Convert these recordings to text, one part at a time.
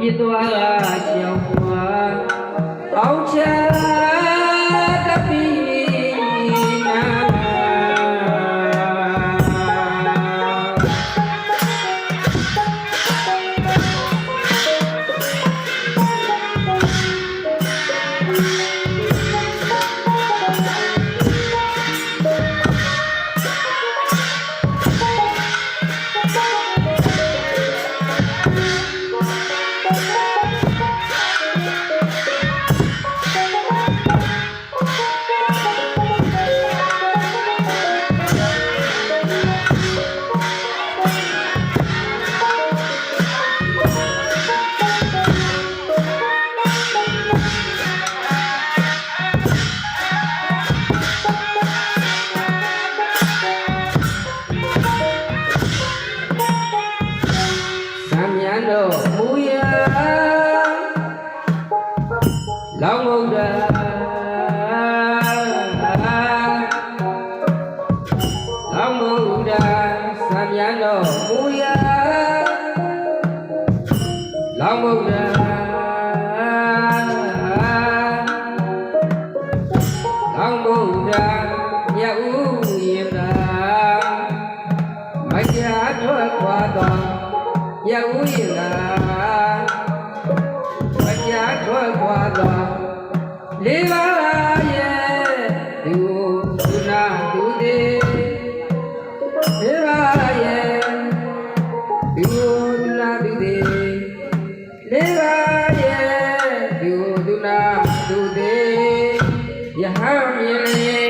ပြစ်သွားလားကြောင်ပွားအောင်ချာ ယဝူယလာပညာထွက်ခွာသောလေးပါးရဲ့ဒီကိုသူနာသူသည်လေးပါးရဲ့ဒီကိုသူနာသူသည်လေးပါးရဲ့ဒီကိုသူနာသူသည် the harmony.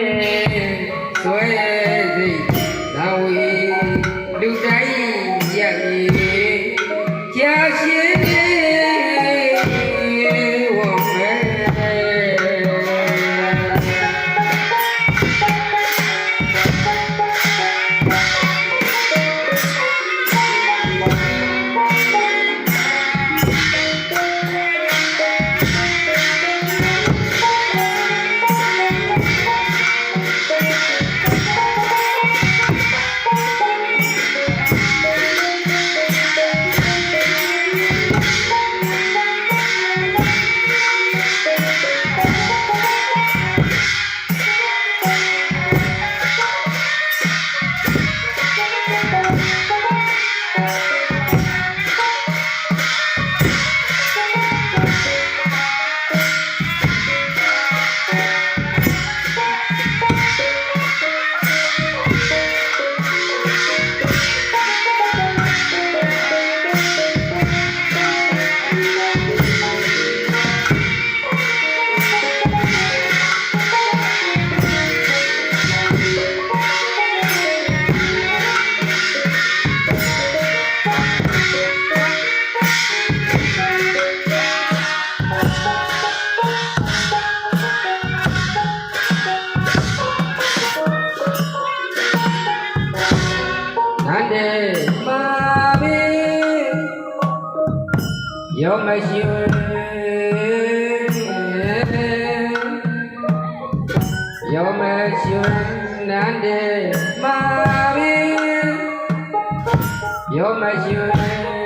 မေရှင်နန္ဒေမာဘိယောမရှင်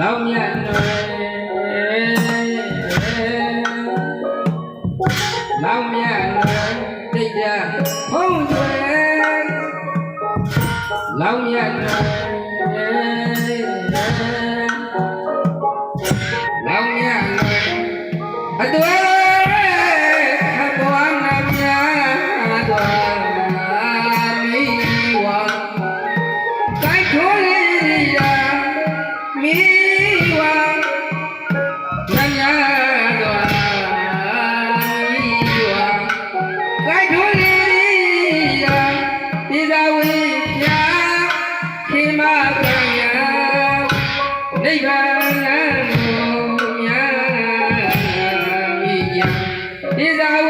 လောင်မြ ဒီ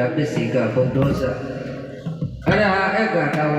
berhabis tiga dosa. Ada ega tahu.